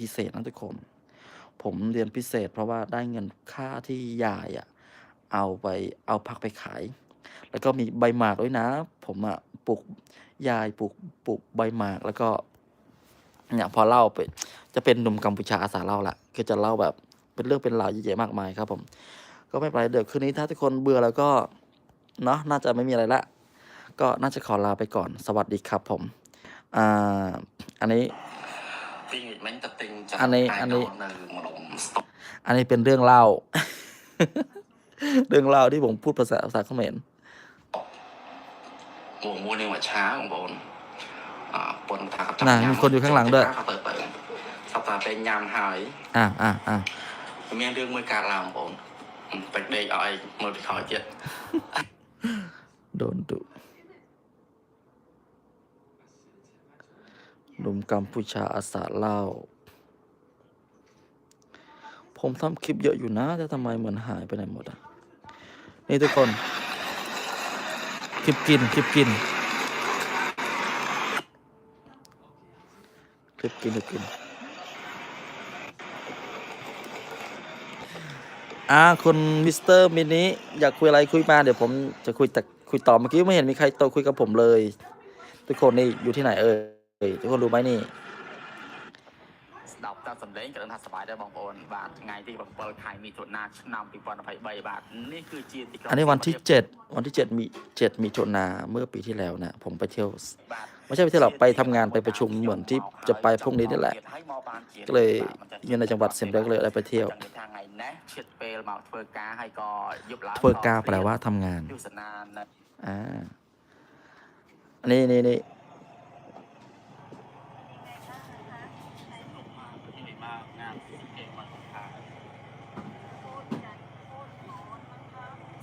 พิเศษนะทุกคน ผมเรียนพิเศษ เพราะว่าได้เงินค่าที่ยายอะเอาไปเอาผักไปขาย แล้วก็มีใบหมากด้วยนะ ผมอะปลูกยายปลูกปลูกใบหมากแล้วก็เนี่ยพอเล่าไป จะเป็นหนุ่มกัมพูชาอาสาเล่าละก็จะเล่าแบบเป็นเรื่องเป็นราวเยอะแยะมากมายครับ ผม ก็ไม่เป็นไรเดี๋ยวคืนนี้ถ้าทุกคนเบื่อแล้วก็เนาะน่าจะไม่มีอะไรละก็น่าจะขอลาไปก่อน สวัสดีครับผม อ่า อันนี้ อันนี้อันนี้ อันนี้เป็นเรื่องเล่า เรื่องเล่าที่ผมพูดภาษาภาษาเขมรหัวในวันเช้าของบนปนทางกับน่ะมคนอยู่ข้างหลังด้วยสัปดาเป็นยามหายอ่าอ่าอ่ามีเรื่องมือการลามบนเป็นเด็กอ้อยมือไปขอเจ็ดโดนดุ หนุ่มกัมพูชาอาสาเล่า ผมทำคลิปเยอะอยู่นะ แต่ทำไมเหมือนหายไปไหนหมดอะ นี่ทุกคน คลิปกิน คลิปกิน คลิปกินคลิปกิน อ่าคุณมิสเตอร์มินิอยากคุยอะไรคุยมา เดี๋ยวผมจะคุยแต่คุยต่อเมื่อกี้ไม่เห็นมีใครโตคุยกับผมเลย ทุกคนนี่อยู่ที่ไหนเอ่ย ทุกคนรู้ไหมนี่ ស្ដាប់តាមសំឡេងក៏ដឹងថាសប្បាយដែរបងប្អូនបាទថ្ងៃទី7ខែមិថុនាឆ្នាំ2023បាទនេះគឺជាទីក្រុង อันนี้วันที่เจ็ดวันที่เจ็ดมีเจ็ดมีโจนาเมื่อปีที่แล้วนะผมไปเที่ยว បាទ ไม่ใช่ไปเที่ยวหรอกไปทำงานไปประชุมเหมือนที่จะไปพรุ่งนี้นี่แหละ ก็เลยอยู่ในจังหวัดเซมเด็กเลยได้ไปเที่ยว ចឹងថាថ្ងៃនេះឈិតពេលមកធ្វើការហើយក៏យប់ឡើង เพื่อการแปลว่าทำงาน ទស្សនានៅ อ่าอันนี้นี่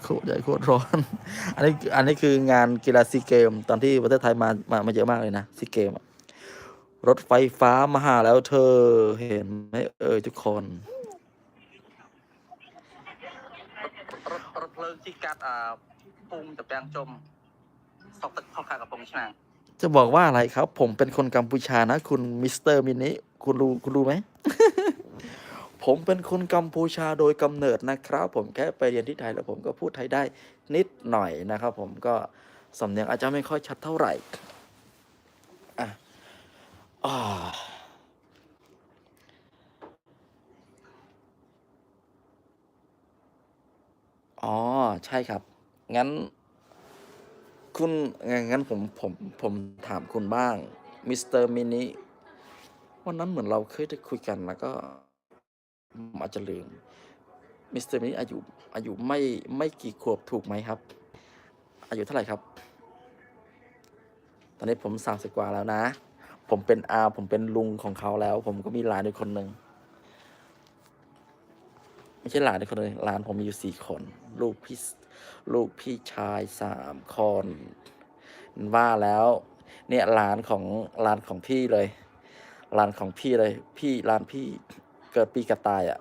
โคตรใหญ่โคตรร้อน อันนี้อันนี้คืองานกีฬาซีเกม ตอนที่ประเทศไทยมามามาเยอะมากเลยนะซีเกมรถไฟฟ้ามาหาแล้วเธอเห็นไหมเอ่ยทุกคนรถรถเพลิงที่กัดปุ่มตะแปงจมสอกตึกเข้ขากับปุ่ชนางจะบอกว่าอะไรครับ ผมเป็นคนกัมพูชานะ คุณมิสเตอร์มินิคุณรู้คุณรู้ไหม ผมเป็นคนกัมพูชาโดยกำเนิดนะครับ ผมแค่ไปเรียนที่ไทยแล้วผมก็พูดไทยได้นิดหน่อยนะครับ ผมก็สำเนียงอาจจะไม่ค่อยชัดเท่าไหร่อะอ่าอ๋อใช่ครับ งั้น คุณงั้นงั้นผมผมผมถามคุณบ้างมิสเตอร์มินิวันนั้นเหมือนเราเคยได้คุยกันแล้วก็ อาจจะลืมมิสเตอร์มินิอายุอายุไม่ไม่กี่ขวบถูกไหมครับ อายุเท่าไหร่ครับ ตอนนี้ผมสามสิบกว่าแล้วนะ ผมเป็นอาผมเป็นลุงของเขาแล้ว ผมก็มีหลานอีกคนหนึ่งไม่ใช่หลานอีกคนหนึ่งหลานผมมีอยู่สี่คน ลูกพี่ลูกพี่ชายสามคนว่าแล้ว เนี่ยหลานของหลานของพี่เลยหลานของพี่เลย พี่หลานพี่ เกิดปีกระต่ายอะ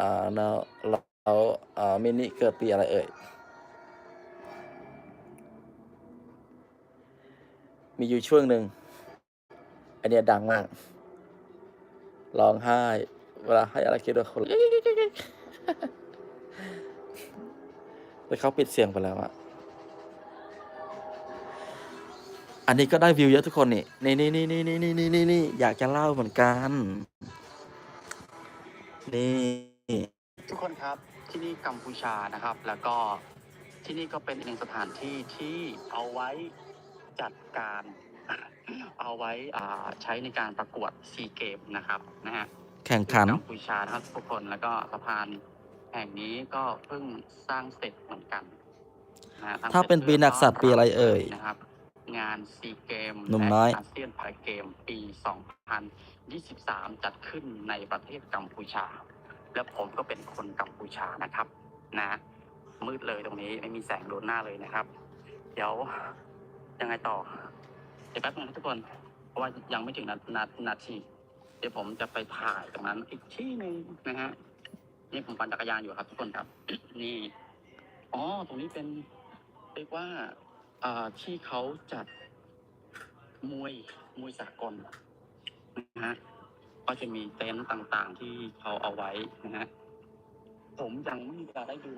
อ่าแล้วแล้วอ่ามินิเกิดปีอะไรเอ่ย มีอยู่ช่วงหนึ่งอันเนี้ยดังมาก ร้องไห้ เวลาให้อะไรคิดว่าคนแต่เขาปิดเสียงไปแล้วอะอันนี้ก็ได้วิวเยอะทุกคนนี่ นี่นี่นี่นี่นี่นี่นี่นี่อยากจะเล่าเหมือนกัน นี่ ทุกคนครับที่นี่กัมพูชานะครับ แล้วก็ที่นี่ก็เป็นอีกหนึ่งสถานที่ที่เอาไว้จัดการ เอาไว้อ่าใช้ในการประกวดซีเกมนะครับนะฮะ แข่งขัน กัมพูชานะครับทุกคนแล้วก็สะพานแห่งนี้ก็เพิ่งสร้างเสร็จเหมือนกันนะฮะสร้งถ้าเป็นสร็จปีนักสัตว์ปีอะไรเอ่ยนะครับ งานซีเกมหนุ่มน้อย อาเซียนพาราเกมปี 23 จัดขึ้นในประเทศกัมพูชา และผมก็เป็นคนกัมพูชานะครับ นะ มืดเลยตรงนี้ไม่มีแสงโดนหน้าเลยนะครับ เดี๋ยวยังไงต่อเดี๋ยวแป๊บนึงนะทุกคน เพราะว่ายังไม่ถึงนานานาที เดี๋ยวผมจะไปถ่ายตรงนั้นอีกที่หนึ่งนะฮะนี่ผมปั่นจักรยานอยู่ครับ ทุกคนครับ นี่อ๋อตรงนี้เป็นเรียกว่าอ่าที่เขาจัดมวยมวยสากล นะฮะก็จะมีเต็นต์ต่างๆที่เขาเอาไว้นะฮะผมยังไม่ได้ดู